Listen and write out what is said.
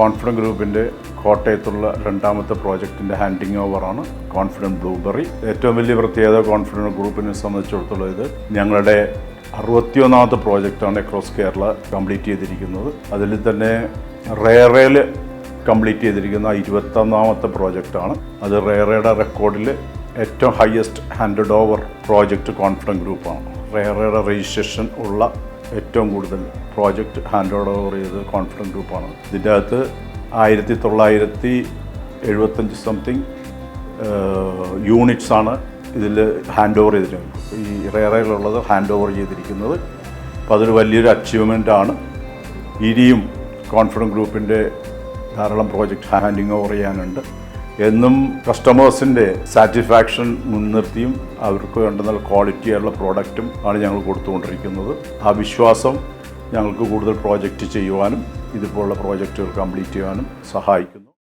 Confident ഗ്രൂപ്പിന്റെ കോട്ടയത്തുള്ള രണ്ടാമത്തെ പ്രോജക്റ്റിന്റെ ഹാൻഡിങ് ഓവറാണ് കോൺഫിഡൻ ബ്ലൂബെറി ഏറ്റവും വലിയ പ്രത്യേകത കോൺഫിഡൻ ഗ്രൂപ്പിനെ സംബന്ധിച്ചിടത്തോളം ഇത് ഞങ്ങളുടെ അറുപത്തിയൊന്നാമത്തെ പ്രോജക്റ്റാണ് അക്രോസ് കേരള കംപ്ലീറ്റ് ചെയ്തിരിക്കുന്നത്. അതിൽ തന്നെ റേറയിൽ കംപ്ലീറ്റ് ചെയ്തിരിക്കുന്ന ഇരുപത്തൊന്നാമത്തെ പ്രോജക്റ്റാണ്. അത് റേറയുടെ റെക്കോർഡിൽ ഏറ്റവും highest handed over project confident ഗ്രൂപ്പാണ് റേറയുടെ രജിസ്ട്രേഷൻ ഉള്ള ഏറ്റവും കൂടുതൽ പ്രോജക്റ്റ് ഹാൻഡ് ഓവർ ചെയ്ത് കോൺഫിഡന്റ് ഗ്രൂപ്പാണ് ഇതിന്റെ അകത്ത് ആയിരത്തി തൊള്ളായിരത്തി എഴുപത്തഞ്ച് സംതിങ് യൂണിറ്റ്സ് ആണ് ഇതിൽ ഹാൻഡ് ഓവർ ചെയ്തിരിക്കുന്നത്. ഈ റേറയിലുള്ളത് ഹാൻഡ് ഓവർ ചെയ്തിരിക്കുന്നത്. അപ്പോൾ അതൊരു വലിയൊരു അച്ചീവ്മെന്റ് ആണ്. ഇനിയും കോൺഫിഡന്റ് ഗ്രൂപ്പിന്റെ ധാരാളം പ്രോജക്റ്റ് ഹാൻഡിങ് ഓവർ ചെയ്യാനുണ്ട്. എന്നും കസ്റ്റമേഴ്സിന്റെ സാറ്റിസ്ഫാക്ഷൻ മുൻനിർത്തിയും അവർക്ക് വേണ്ടുന്ന ക്വാളിറ്റിയുള്ള പ്രോഡക്റ്റും ആണ് ഞങ്ങൾ കൊടുത്തുകൊണ്ടിരിക്കുന്നത്. ആ വിശ്വാസം ഞങ്ങൾക്ക് കൂടുതൽ പ്രോജക്റ്റ് ചെയ്യുവാനും ഇതുപോലുള്ള പ്രോജക്റ്റുകൾ കംപ്ലീറ്റ് ചെയ്യുവാനും സഹായിക്കുന്നു.